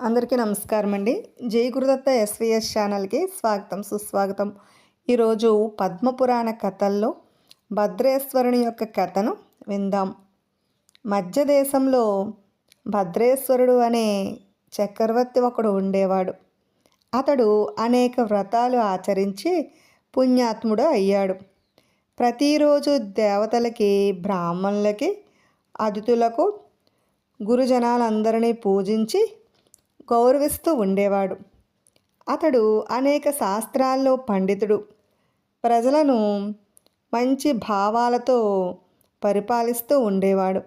అందరికీ నమస్కారం అండి జై గురుదత్త ఎస్విఎస్ ఛానల్కి స్వాగతం సుస్వాగతం. ఈరోజు పద్మపురాణ కథల్లో భద్రేశ్వరుని యొక్క కథను విందాం. మధ్య దేశంలో భద్రేశ్వరుడు అనే చక్రవర్తి ఒకడు ఉండేవాడు. అతడు అనేక వ్రతాలు ఆచరించి పుణ్యాత్ముడు అయ్యాడు. ప్రతిరోజు దేవతలకి బ్రాహ్మణులకి అతిథులకు గురుజనాలందరినీ పూజించి గౌరవిస్తూ ఉండేవాడు. అతడు అనేక శాస్త్రాల్లో పండితుడు. ప్రజలను మంచి భావాలతో పరిపాలిస్తూ ఉండేవాడు.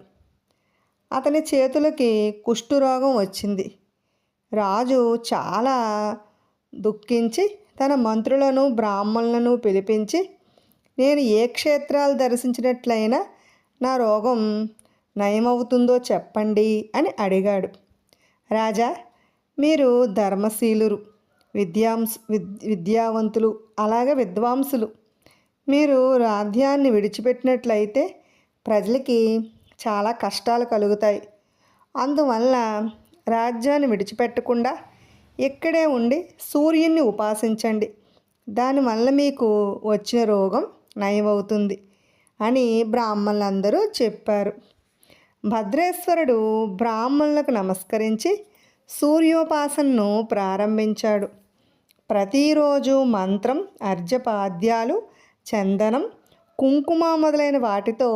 అతని చేతులకి కుష్ఠురోగం వచ్చింది. రాజు చాలా దుఃఖించి తన మంత్రులను బ్రాహ్మణులను పిలిపించి నేను ఏ క్షేత్రాలు దర్శించినట్లయినా నా రోగం నయమవుతుందో చెప్పండి అని అడిగాడు. రాజా మీరు ధర్మశీలురు విద్యాంస్ విద్ విద్యావంతులు అలాగే విద్వాంసులు. మీరు రాధ్యాన్ని విడిచిపెట్టినట్లయితే ప్రజలకి చాలా కష్టాలు కలుగుతాయి. అందువల్ల రాజ్యాన్ని విడిచిపెట్టకుండా ఇక్కడే ఉండి సూర్యుని ఉపాసించండి. దానివల్ల మీకు వచ్చిన రోగం నయమవుతుంది అని బ్రాహ్మణులందరూ చెప్పారు. భద్రేశ్వరుడు బ్రాహ్మణులకు నమస్కరించి సూర్యోపాసనను ప్రారంభించాడు. ప్రతిరోజు మంత్రం అర్జపాద్యాలు చందనం కుంకుమ మొదలైన వాటితో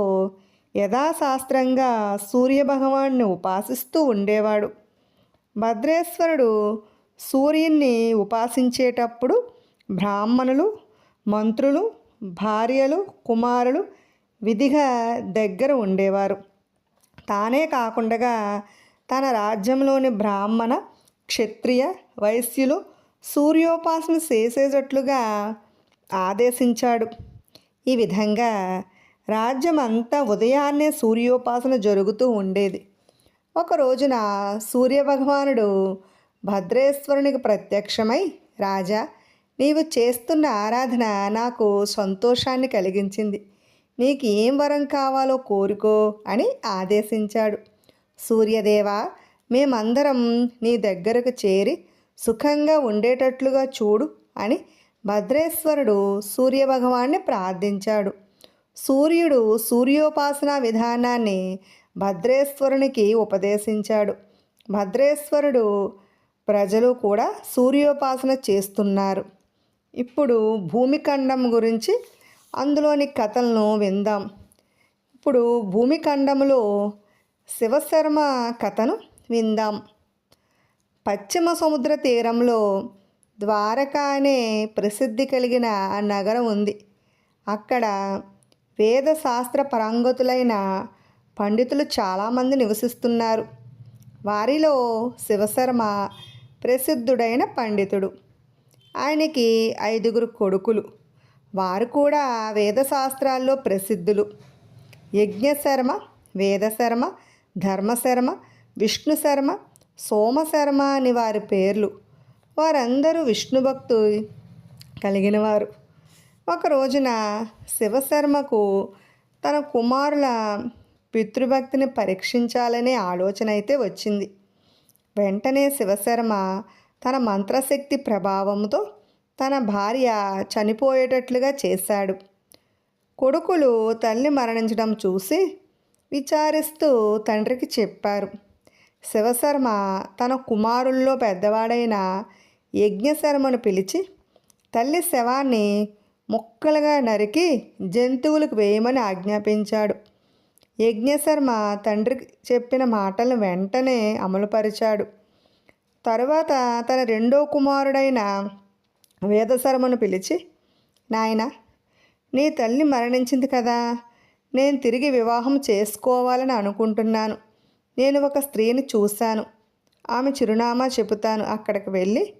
యథాశాస్త్రంగా సూర్యభగవాన్ని ఉపాసిస్తూ ఉండేవాడు. భద్రేశ్వరుడు సూర్యున్ని ఉపాసించేటప్పుడు బ్రాహ్మణులు మంత్రులు భార్యలు కుమారులు విధిగా దగ్గర ఉండేవారు. తానే కాకుండా తన రాజ్యంలోని బ్రాహ్మణ క్షత్రియ వైశ్యులు సూర్యోపాసన చేసేటట్లుగా ఆదేశించాడు. ఈ విధంగా రాజ్యం అంతా ఉదయాన్నే సూర్యోపాసన జరుగుతూ ఉండేది. ఒక రోజున సూర్యభగవానుడు భద్రేశ్వరునికి ప్రత్యక్షమై రాజా నీవు చేస్తున్న ఆరాధన నాకు సంతోషాన్ని కలిగించింది. నీకు ఏం వరం కావాలో కోరుకో అని ఆదేశించాడు. సూర్యదేవ మేమందరం నీ దగ్గరకు చేరి సుఖంగా ఉండేటట్లుగా చూడు అని భద్రేశ్వరుడు సూర్యభగవాన్ని ప్రార్థించాడు. సూర్యుడు సూర్యోపాసన విధానాన్ని భద్రేశ్వరునికి ఉపదేశించాడు. భద్రేశ్వరుడు ప్రజలు కూడా సూర్యోపాసన చేస్తున్నారు. ఇప్పుడు భూమిఖండం గురించి అందులోని కథలను విందాం. ఇప్పుడు భూమిఖండంలో శివశర్మ కథను విందాం. పశ్చిమ సముద్ర తీరంలో ద్వారకా అనే ప్రసిద్ధి కలిగిన నగరం ఉంది. అక్కడ వేద శాస్త్ర పరంగతులైన పండితులు చాలామంది నివసిస్తున్నారు. వారిలో శివశర్మ ప్రసిద్ధుడైన పండితుడు. ఆయనకి ఐదుగురు కొడుకులు. వారు కూడా వేదశాస్త్రాల్లో ప్రసిద్ధులు. యజ్ఞశర్మ వేదశర్మ ధర్మశర్మ విష్ణు శర్మ సోమశర్మ అని వారి పేర్లు. వారందరూ విష్ణు భక్తు కలిగిన వారు. ఒక రోజున శివశర్మకు తన కుమారుల పితృభక్తిని పరీక్షించాలనే ఆలోచన అయితే వచ్చింది. వెంటనే శివశర్మ తన మంత్రశక్తి ప్రభావంతో తన భార్య చనిపోయేటట్లుగా చేశాడు. కొడుకులు తల్లి మరణించడం చూసి విచారిస్తూ తండ్రికి చెప్పారు. శివశర్మ తన కుమారుల్లో పెద్దవాడైన యజ్ఞశర్మను పిలిచి తల్లి శవాన్ని ముక్కలుగా నరికి జంతువులకు వేయమని ఆజ్ఞాపించాడు యజ్ఞశర్మ తండ్రికి చెప్పిన మాటలను వెంటనే అమలుపరిచాడు. తరువాత తన రెండో కుమారుడైన వేదశర్మను పిలిచి నాయన నీ తల్లి మరణించింది కదా. నేను తిరిగి వివాహం చేసుకోవాలని అనుకుంటున్నాను. నేను ఒక స్త్రీని చూశాను. ఆమె చిరునామా చెబుతాను. అక్కడికి వెళ్ళి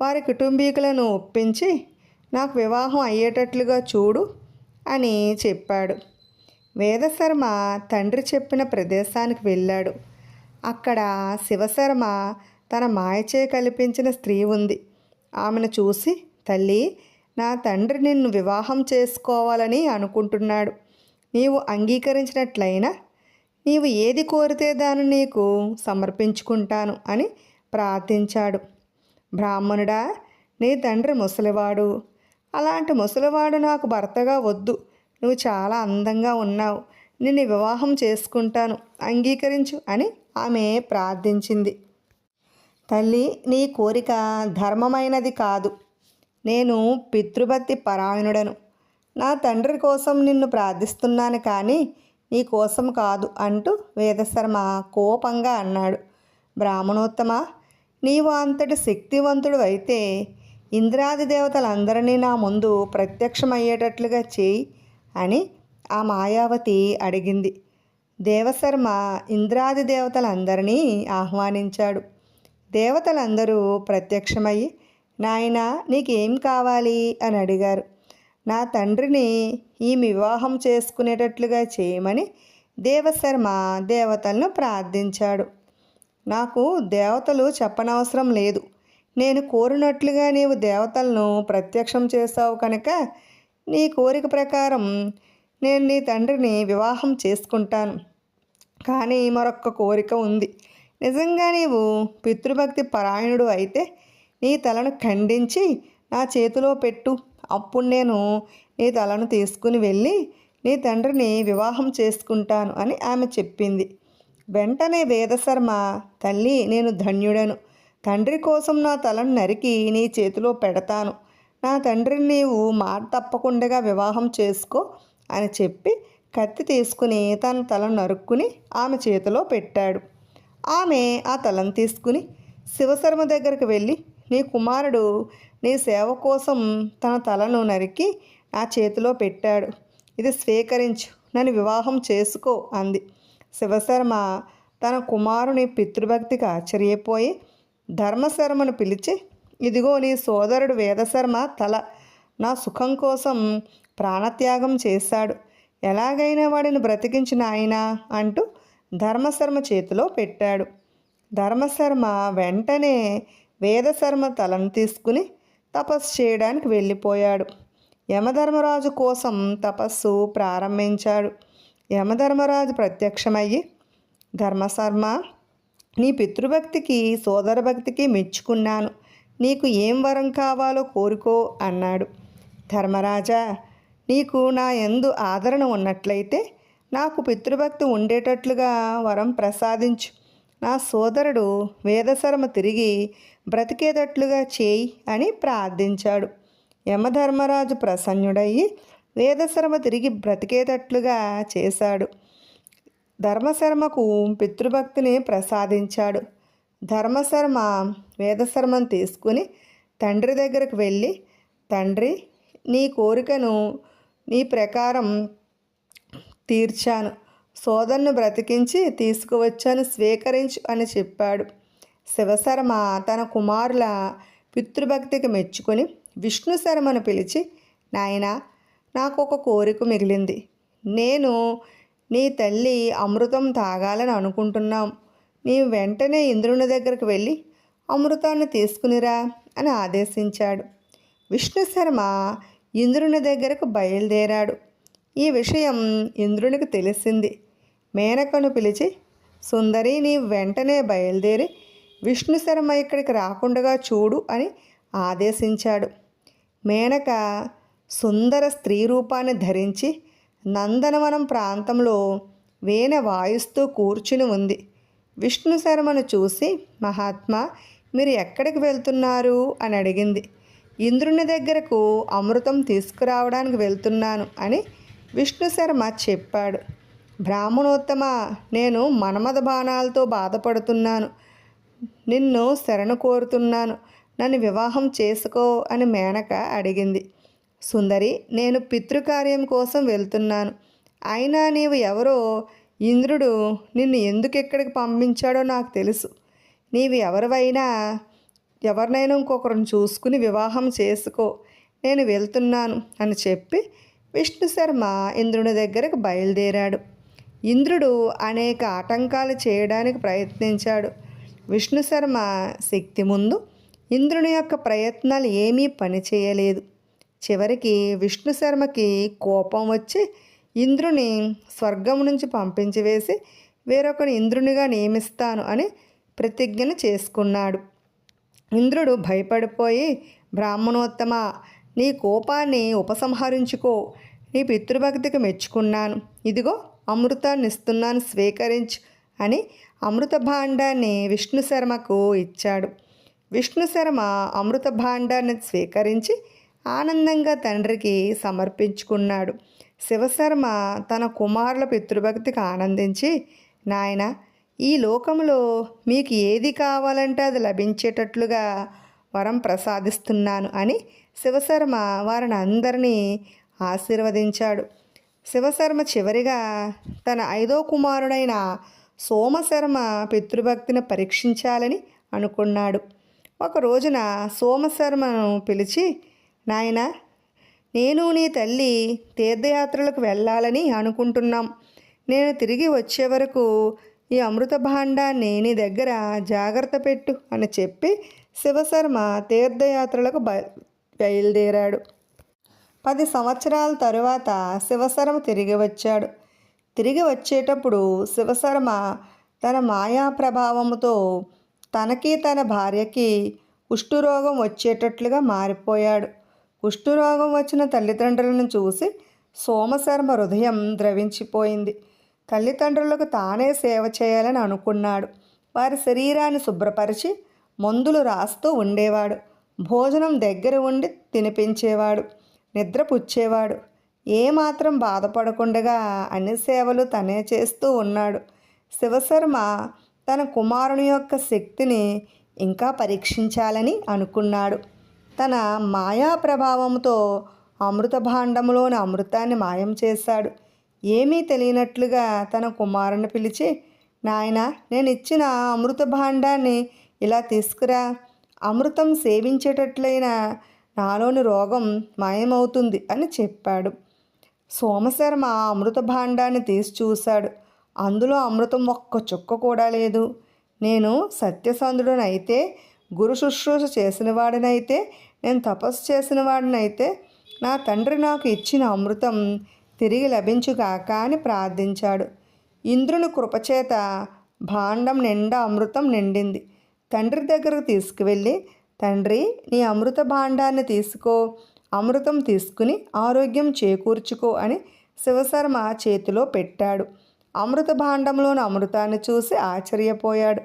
వారి కుటుంబీకులను ఒప్పించి నాకు వివాహం అయ్యేటట్లుగా చూడు అని చెప్పాడు. వేదశర్మ తండ్రి చెప్పిన ప్రదేశానికి వెళ్ళాడు. అక్కడ శివశర్మ తన మాయచే కల్పించిన స్త్రీ ఉంది. ఆమెను చూసి తల్లి నా తండ్రి నిన్ను వివాహం చేసుకోవాలని అనుకుంటున్నాడు. నీవు అంగీకరించినట్లయినా నీవు ఏది కోరితే దాన్ని నీకు సమర్పించుకుంటాను అని ప్రార్థించాడు. బ్రాహ్మణుడా నీ తండ్రి ముసలివాడు. అలాంటి ముసలివాడు నాకు భర్తగా వద్దు. నువ్వు చాలా అందంగా ఉన్నావు. నిన్ను వివాహం చేసుకుంటాను. అంగీకరించు అని ఆమె ప్రార్థించింది. తల్లి నీ కోరిక ధర్మమైనది కాదు. నేను పితృభక్తి పరాయణుడను. నా తండ్రి కోసం నిన్ను ప్రార్థిస్తున్నాను కానీ నీ కోసం కాదు అంటూ వేదశర్మ కోపంగా అన్నాడు. బ్రాహ్మణోత్తమ నీవు అంతటి శక్తివంతుడు అయితే ఇంద్రాది దేవతలందరినీ నా ముందు ప్రత్యక్షమయ్యేటట్లుగా చేయి అని ఆ మాయావతి అడిగింది. దేవశర్మ ఇంద్రాది దేవతలందరినీ ఆహ్వానించాడు. దేవతలందరూ ప్రత్యక్షమయ్యి నాయన నీకేం కావాలి? అని అడిగారు. నా తండ్రిని ఈమె వివాహం చేసుకునేటట్లుగా చేయమని దేవశర్మ దేవతలను ప్రార్థించాడు. నాకు దేవతలు చెప్పనవసరం లేదు. నేను కోరినట్లుగా నీవు దేవతలను ప్రత్యక్షం చేశావు కనుక నీ కోరిక ప్రకారం నేను నీ తండ్రిని వివాహం చేసుకుంటాను. కానీ మరొక్క కోరిక ఉంది. నిజంగా నీవు పితృభక్తి పరాయణుడు అయితే నీ తలను ఖండించి నా చేతిలో పెట్టు. అప్పుడు నేను నీ తలను తీసుకుని వెళ్ళి నీ తండ్రిని వివాహం చేసుకుంటాను అని ఆమె చెప్పింది. వెంటనే వేదశర్మ తల్లి నేను ధన్యుడను. తండ్రి కోసం నా తలను నరికి నీ చేతిలో పెడతాను. నా తండ్రిని నీవు మాట తప్పకుండా వివాహం చేసుకో అని చెప్పి కత్తి తీసుకుని తన తలను నరుక్కుని ఆమె చేతిలో పెట్టాడు. ఆమె ఆ తలను తీసుకుని శివశర్మ దగ్గరికి వెళ్ళి నీ కుమారుడు నీ సేవ కోసం తన తలను నరికి నా చేతిలో పెట్టాడు. ఇది స్వీకరించు నన్ను వివాహం చేసుకో అంది. శివశర్మ తన కుమారుని పితృభక్తికి ఆశ్చర్యపోయి ధర్మశర్మను పిలిచి ఇదిగో నీ సోదరుడు వేదశర్మ తల నా సుఖం కోసం ప్రాణత్యాగం చేశాడు. ఎలాగైనా వాడిని బ్రతికించిన ఆయన అంటూ ధర్మశర్మ చేతిలో పెట్టాడు. ధర్మశర్మ వెంటనే వేదశర్మ తలను తీసుకుని తపస్సు చేయడానికి వెళ్ళిపోయాడు. యమధర్మరాజు కోసం తపస్సు ప్రారంభించాడు. యమధర్మరాజు ప్రత్యక్షమయ్యి ధర్మశర్మ నీ పితృభక్తికి సోదరభక్తికి మెచ్చుకున్నాను. నీకు ఏం వరం కావాలో కోరుకో అన్నాడు. ధర్మరాజా నీకు నా ఎందు ఆదరణ ఉన్నట్లయితే నాకు పితృభక్తి ఉండేటట్లుగా వరం ప్రసాదించు. నా సోదరుడు వేదశర్మ తిరిగి బ్రతికేటట్లుగా చేయి అని ప్రార్థించాడు. యమధర్మరాజు ప్రసన్నుడయ్యి వేదశర్మ తిరిగి బ్రతికేటట్లుగా చేశాడు. ధర్మశర్మకు పితృభక్తిని ప్రసాదించాడు. ధర్మశర్మ వేదశర్మను తీసుకుని తండ్రి దగ్గరకు వెళ్ళి తండ్రి నీ కోరికను నీ ప్రకారం తీర్చాను. సోదరును బ్రతికించి తీసుకువచ్చాను స్వీకరించు అని చెప్పాడు. శివశర్మ తన కుమారుల పితృభక్తికి మెచ్చుకొని విష్ణు శర్మను పిలిచి నాయన నాకు ఒక కోరిక మిగిలింది. నేను నీ తల్లి అమృతం తాగాలని అనుకుంటున్నాం. నీవు వెంటనే ఇంద్రుని దగ్గరకు వెళ్ళి అమృతాన్ని తీసుకునిరా అని ఆదేశించాడు. విష్ణు శర్మ ఇంద్రుని దగ్గరకు బయలుదేరాడు. ఈ విషయం ఇంద్రునికి తెలిసింది. మేనకను పిలిచి సుందరి నీ వెంటనే బయలుదేరి విష్ణు శర్మ ఇక్కడికి రాకుండా చూడు అని ఆదేశించాడు. మేనక సుందర స్త్రీ రూపాన్ని ధరించి నందనవనం ప్రాంతంలో వీణ వాయిస్తూ కూర్చుని ఉంది. విష్ణు శర్మను చూసి మహాత్మా మీరు ఎక్కడికి వెళ్తున్నారు? అని అడిగింది. ఇంద్రుని దగ్గరకు అమృతం తీసుకురావడానికి వెళ్తున్నాను అని విష్ణు శర్మ చెప్పాడు. బ్రాహ్మణోత్తమ నేను మన్మథ బాణాలతో బాధపడుతున్నాను. నిన్ను శరణు కోరుతున్నాను. నన్ను వివాహం చేసుకో అని మేనక అడిగింది. సుందరి నేను పితృకార్యం కోసం వెళ్తున్నాను. అయినా నీవు ఎవరో? ఇంద్రుడు నిన్ను ఎందుకు ఎక్కడికి పంపించాడో నాకు తెలుసు. నీవు ఎవరివైనా? ఎవరినైనా ఇంకొకరిని చూసుకుని వివాహం చేసుకో. నేను వెళ్తున్నాను అని చెప్పి విష్ణు శర్మ ఇంద్రుని దగ్గరకు బయలుదేరాడు. ఇంద్రుడు అనేక ఆటంకాలు చేయడానికి ప్రయత్నించాడు. విష్ణు శర్మ శక్తి ముందు ఇంద్రుని యొక్క ప్రయత్నాలు ఏమీ పనిచేయలేదు చివరికి విష్ణు శర్మకి కోపం వచ్చి ఇంద్రుని స్వర్గం నుంచి పంపించి వేసి వేరొకని ఇంద్రునిగా నియమిస్తాను అని ప్రతిజ్ఞను చేసుకున్నాడు. ఇంద్రుడు భయపడిపోయి బ్రాహ్మణోత్తమ నీ కోపాన్ని ఉపసంహరించుకో. నీ పితృభక్తికి మెచ్చుకున్నాను. ఇదిగో అమృతాన్ని ఇస్తున్నాను స్వీకరించు అని అమృత భాండాన్ని విష్ణు శర్మకు ఇచ్చాడు. విష్ణు శర్మ అమృత భాండాన్ని స్వీకరించి ఆనందంగా తండ్రికి సమర్పించుకున్నాడు. శివశర్మ తన కుమారుల పితృభక్తికి ఆనందించి నాయన ఈ లోకంలో మీకు ఏది కావాలంటే అది లభించేటట్లుగా వరం ప్రసాదిస్తున్నాను అని శివశర్మ వారిని అందరినీ ఆశీర్వదించాడు. శివశర్మ చివరిగా తన ఐదో కుమారుడైన సోమశర్మ పితృభక్తిని పరీక్షించాలని అనుకున్నాడు. ఒక రోజున సోమశర్మను పిలిచి నాయన నేను నీ తల్లి తీర్థయాత్రలకు వెళ్ళాలని అనుకుంటున్నాం. నేను తిరిగి వచ్చే వరకు ఈ అమృత భాండాన్ని నీ దగ్గర జాగ్రత్త పెట్టు అని చెప్పి శివశర్మ తీర్థయాత్రలకు బ బయలుదేరాడు. పది సంవత్సరాల తరువాత శివశర్మ తిరిగి వచ్చాడు. తిరిగి వచ్చేటప్పుడు శివశర్మ తన మాయా ప్రభావంతో తనకి తన భార్యకి కుష్ఠురోగం వచ్చేటట్లుగా మారిపోయాడు. కుష్ఠురోగం వచ్చిన తల్లిదండ్రులను చూసి సోమశర్మ హృదయం ద్రవించిపోయింది. తల్లిదండ్రులకు తానే సేవ చేయాలని అనుకున్నాడు. వారి శరీరాన్ని శుభ్రపరిచి మందులు రాస్తూ ఉండేవాడు. భోజనం దగ్గర ఉండి తినిపించేవాడు. నిద్రపుచ్చేవాడు ఏమాత్రం బాధపడకుండగా అన్ని సేవలు తనే చేస్తూ ఉన్నాడు. శివశర్మ తన కుమారుని యొక్క శక్తిని ఇంకా పరీక్షించాలని అనుకున్నాడు. తన మాయా ప్రభావంతో అమృత భాండంలోని అమృతాన్ని మాయం చేశాడు. ఏమీ తెలియనట్లుగా తన కుమారుని పిలిచి నాయన నేను ఇచ్చిన అమృత భాండాన్ని ఇలా తీసుకురా. అమృతం సేవించేటట్లయిన నాలోని రోగం మాయమవుతుంది అని చెప్పాడు. సోమశర్మ ఆ అమృత భాండాన్ని తీసి చూశాడు. అందులో అమృతం ఒక్క చుక్క కూడా లేదు. నేను సత్యసంధుడనైతే గురు శుశ్రూష చేసిన వాడినైతే నేను తపస్సు చేసిన వాడినైతే నా తండ్రి నాకు ఇచ్చిన అమృతం తిరిగి లభించుగాక అని ప్రార్థించాడు. ఇంద్రుని కృపచేత భాండం నిండా అమృతం నిండింది. తండ్రి దగ్గరకు తీసుకువెళ్ళి తండ్రి నీ అమృత భాండాన్ని తీసుకో. అమృతం తీసుకుని ఆరోగ్యం చేకూర్చుకో అని శివశర్మ చేతిలో పెట్టాడు. అమృత భాండంలోని అమృతాన్ని చూసి ఆశ్చర్యపోయాడు.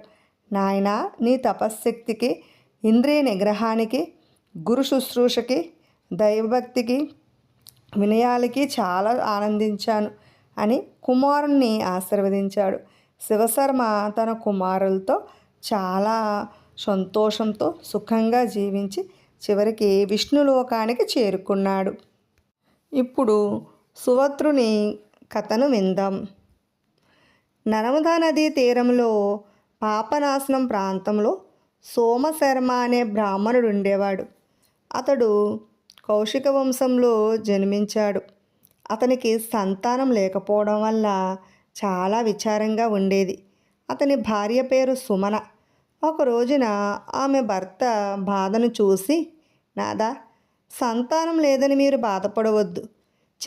నాయనా నీ తపశ్శక్తికి ఇంద్రియ నిగ్రహానికి గురు శుశ్రూషకి దైవభక్తికి వినయాలకి చాలా ఆనందించాను అని కుమారుణ్ణి ఆశీర్వదించాడు. శివశర్మ తన కుమారులతో చాలా సంతోషంతో సుఖంగా జీవించి చివరికి విష్ణులోకానికి చేరుకున్నాడు. ఇప్పుడు సువత్రుని కథను విందాం. నర్మదా నదీ తీరంలో పాపనాశనం ప్రాంతంలో సోమశర్మ అనే బ్రాహ్మణుడు ఉండేవాడు అతడు కౌశిక వంశంలో జన్మించాడు. అతనికి సంతానం లేకపోవడం వల్ల చాలా విచారంగా ఉండేది. అతని భార్య పేరు సుమన. ఒక రోజున ఆమె భర్త బాధను చూసి నాదా సంతానం లేదని మీరు బాధపడవద్దు.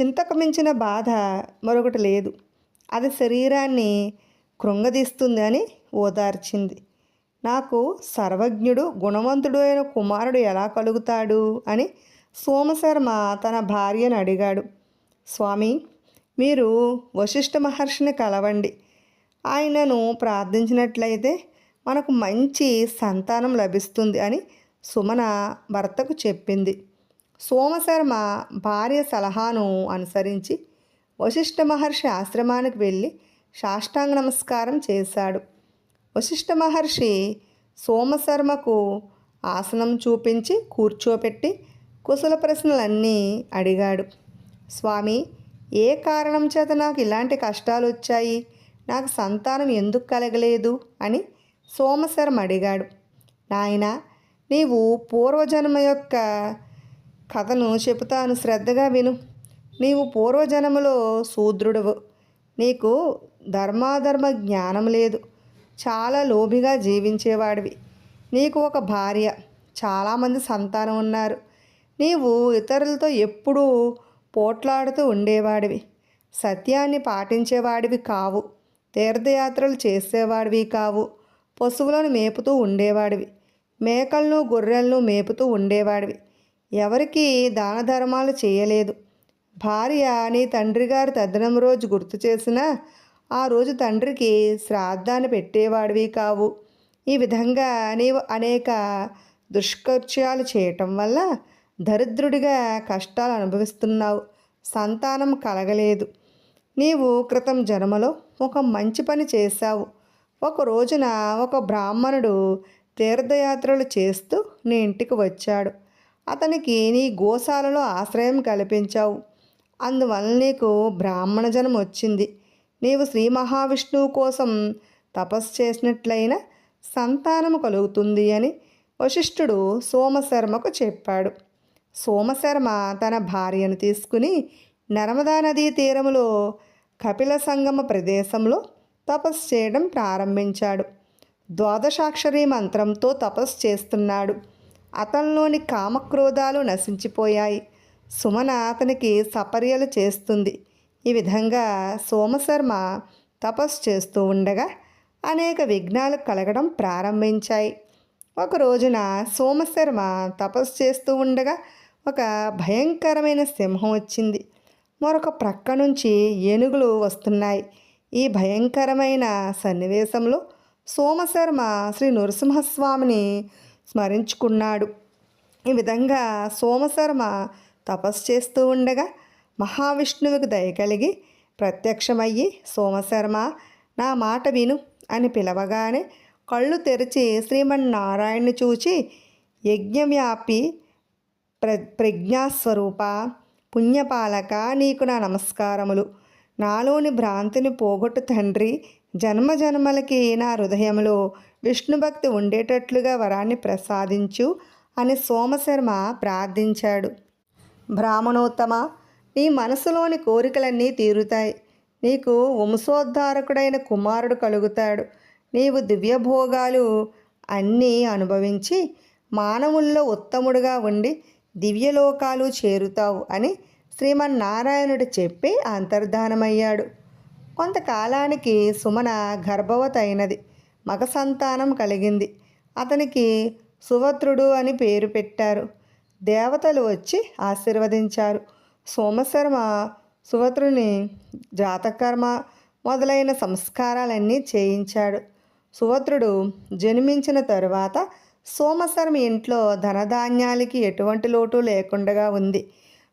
చింతకు మించిన బాధ మరొకటి లేదు. అది శరీరాన్ని కృంగదీస్తుంది అని ఓదార్చింది. నాకు సర్వజ్ఞుడు గుణవంతుడు అయిన కుమారుడు ఎలా కలుగుతాడు? అని సోమశర్మ తన భార్యను అడిగాడు. స్వామి మీరు వశిష్ఠ మహర్షిని కలవండి. ఆయనను ప్రార్థించినట్లయితే మనకు మంచి సంతానం లభిస్తుంది అని సుమన భర్తకు చెప్పింది. సోమశర్మ భార్య సలహాను అనుసరించి వశిష్ఠ మహర్షి ఆశ్రమానికి వెళ్ళి సాష్టాంగ నమస్కారం చేశాడు. వశిష్ఠ మహర్షి సోమశర్మకు ఆసనం చూపించి కూర్చోపెట్టి కుశల ప్రశ్నలన్నీ అడిగాడు. స్వామి ఏ కారణం చేత నాకు ఇలాంటి కష్టాలు వచ్చాయి? నాకు సంతానం ఎందుకు కలగలేదు? అని సోమశర్మ అడిగాడు. నాయన నీవు పూర్వజన్మ యొక్క కథను చెబుతాను శ్రద్ధగా విను. నీవు పూర్వజన్మలో శూద్రుడవు. నీకు ధర్మాధర్మ జ్ఞానం లేదు. చాలా లోభిగా జీవించేవాడివి. నీకు ఒక భార్య. చాలామంది సంతానం ఉన్నారు. నీవు ఇతరులతో ఎప్పుడూ పోట్లాడుతూ ఉండేవాడివి. సత్యాన్ని పాటించేవాడివి కావు. తీర్థయాత్రలు చేసేవాడివి కావు. పశువులను మేపుతూ ఉండేవాడివి. మేకలను గొర్రెలను మేపుతూ ఉండేవాడివి. ఎవరికీ దాన ధర్మాలు చేయలేదు. భార్య నీ తండ్రి గారు తద్దనం రోజు గుర్తు చేసినా ఆ రోజు తండ్రికి శ్రాద్ధాన్ని పెట్టేవాడివి కావు. ఈ విధంగా నీవు అనేక దుష్కృత్యాలు చేయటం వల్ల దరిద్రుడిగా కష్టాలు అనుభవిస్తున్నావు. సంతానం కలగలేదు. నీవు క్రితం జన్మలో ఒక మంచి పని చేశావు. ఒక రోజున ఒక బ్రాహ్మణుడు తీర్థయాత్రలు చేస్తూ నీ ఇంటికి వచ్చాడు. అతనికి నీ గోశాలలో ఆశ్రయం కల్పించావు. అందువల్ల నీకు బ్రాహ్మణ జనం వచ్చింది. నీవు శ్రీ మహావిష్ణువు కోసం తపస్సు చేసినట్లయినా సంతానము కలుగుతుంది అని వశిష్ఠుడు సోమశర్మకు చెప్పాడు. సోమశర్మ తన భార్యను తీసుకుని నర్మదా నదీ తీరములో కపిల సంగమ ప్రదేశంలో తపస్సు చేయడం ప్రారంభించాడు. ద్వాదశాక్షరి మంత్రంతో తపస్సు చేస్తున్నాడు. అతనిలోని కామక్రోధాలు నశించిపోయాయి. సుమన అతనికి సపర్యలు చేస్తుంది. ఈ విధంగా సోమశర్మ తపస్సు చేస్తూ ఉండగా అనేక విఘ్నాలు కలగడం ప్రారంభించాయి. ఒక రోజున సోమశర్మ తపస్సు చేస్తూ ఉండగా ఒక భయంకరమైన సింహం వచ్చింది. మరొక ప్రక్క నుంచి ఏనుగులు వస్తున్నాయి. ఈ భయంకరమైన సన్నివేశంలో సోమశర్మ శ్రీ నరసింహస్వామిని స్మరించుకున్నాడు. ఈ విధంగా సోమశర్మ తపస్సు చేస్తూ ఉండగా మహావిష్ణువుకి దయ కలిగి ప్రత్యక్షమయ్యి సోమశర్మ నా మాట విను అని పిలవగానే కళ్ళు తెరిచి శ్రీమన్నారాయణ్ణి చూచి యజ్ఞవ్యాపి ప్ర ప్రజ్ఞాస్వరూప పుణ్యపాలక నీకు నా నమస్కారములు. నాలోని భ్రాంతిని పోగొట్టు తండ్రి జన్మ జన్మలకి నా హృదయంలో విష్ణుభక్తి ఉండేటట్లుగా వరాన్ని ప్రసాదించు అని సోమశర్మ ప్రార్థించాడు. బ్రాహ్మణోత్తమ నీ మనసులోని కోరికలన్నీ తీరుతాయి. నీకు వంశోద్ధారకుడైన కుమారుడు కలుగుతాడు. నీవు దివ్యభోగాలు అన్నీ అనుభవించి మానవుల్లో ఉత్తముడుగా ఉండి దివ్యలోకాలు చేరుతావు అని శ్రీమన్నారాయణుడు చెప్పి అంతర్ధానమయ్యాడు. కొంతకాలానికి సుమన గర్భవతైనది. మగ సంతానం కలిగింది. అతనికి సుభద్రుడు అని పేరు పెట్టారు. దేవతలు వచ్చి ఆశీర్వదించారు. సోమశర్మ సువత్రుని జాతకర్మ మొదలైన సంస్కారాలన్నీ చేయించాడు. సుభద్రుడు జన్మించిన తరువాత సోమశర్మ ఇంట్లో ధనధాన్యాలకి ఎటువంటి లోటు లేకుండా ఉంది.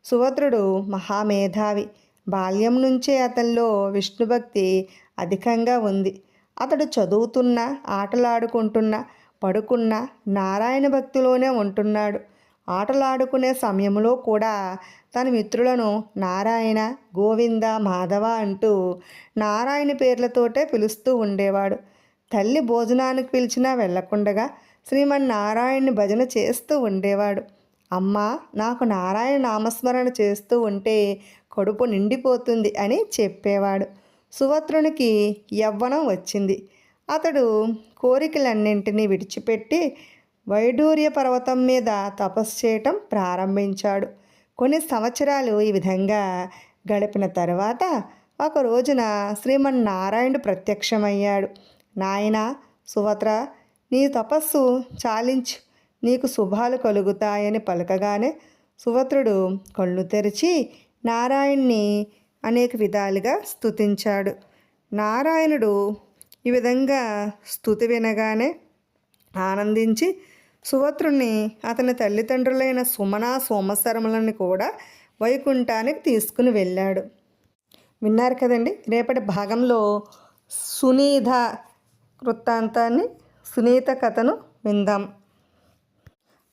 సుభద్రుడు మహామేధావి. బాల్యం నుంచే అతనిలో విష్ణుభక్తి అధికంగా ఉంది. అతడు చదువుతున్న ఆటలాడుకుంటున్న పడుకున్న నారాయణ భక్తిలోనే ఉంటున్నాడు. ఆటలాడుకునే సమయంలో కూడా తన మిత్రులను నారాయణ గోవింద మాధవ అంటూ నారాయణ పేర్లతోటే పిలుస్తూ ఉండేవాడు. తల్లి భోజనానికి పిలిచినా వెళ్ళకుండగా శ్రీమన్నారాయణ్ణి భజన చేస్తూ ఉండేవాడు. అమ్మ నాకు నారాయణ నామస్మరణ చేస్తూ ఉంటే కడుపు నిండిపోతుంది అని చెప్పేవాడు. సువత్రునికి యవ్వనం వచ్చింది. అతడు కోరికలన్నింటినీ విడిచిపెట్టి వైడూర్య పర్వతం మీద తపస్సు చేయటం ప్రారంభించాడు. కొన్ని సంవత్సరాలు ఈ విధంగా గడిపిన తర్వాత ఒక రోజున శ్రీమన్నారాయణుడు ప్రత్యక్షమయ్యాడు. నాయన సువత్ర నీ తపస్సు చాలించు. నీకు శుభాలు కలుగుతాయని పలకగానే సువత్రుడు కళ్ళు తెరిచి నారాయణ్ణి అనేక విధాలుగా స్తుతించాడు. నారాయణుడు ఈ విధంగా స్థుతి వినగానే ఆనందించి సువత్రుణ్ణి అతని తల్లిదండ్రులైన సుమన సోమశరములని కూడా వైకుంఠానికి తీసుకుని వెళ్ళాడు. విన్నారు కదండి రేపటి భాగంలో సునీత వృత్తాంతాన్ని సునీత కథను విందాం.